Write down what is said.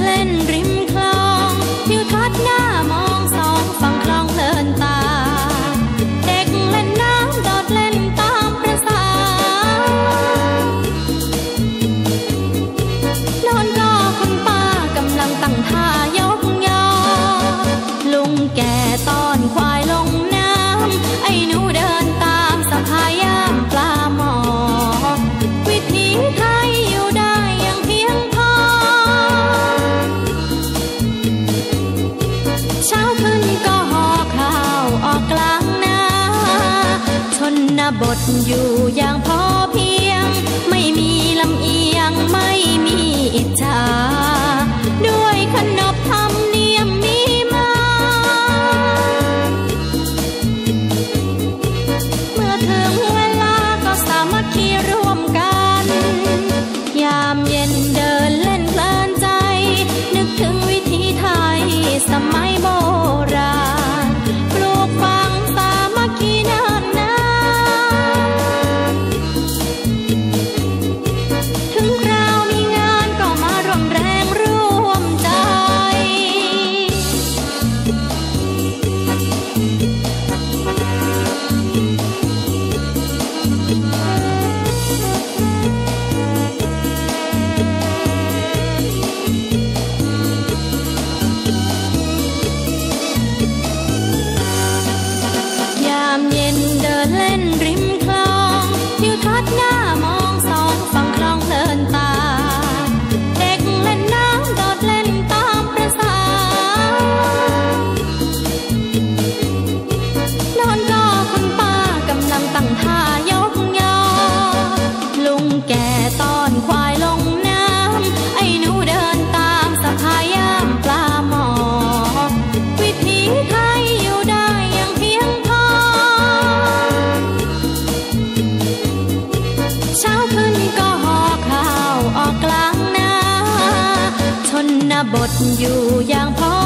เล่นริ บทอยู่อย่างพอ บทอยู่อย่างพอ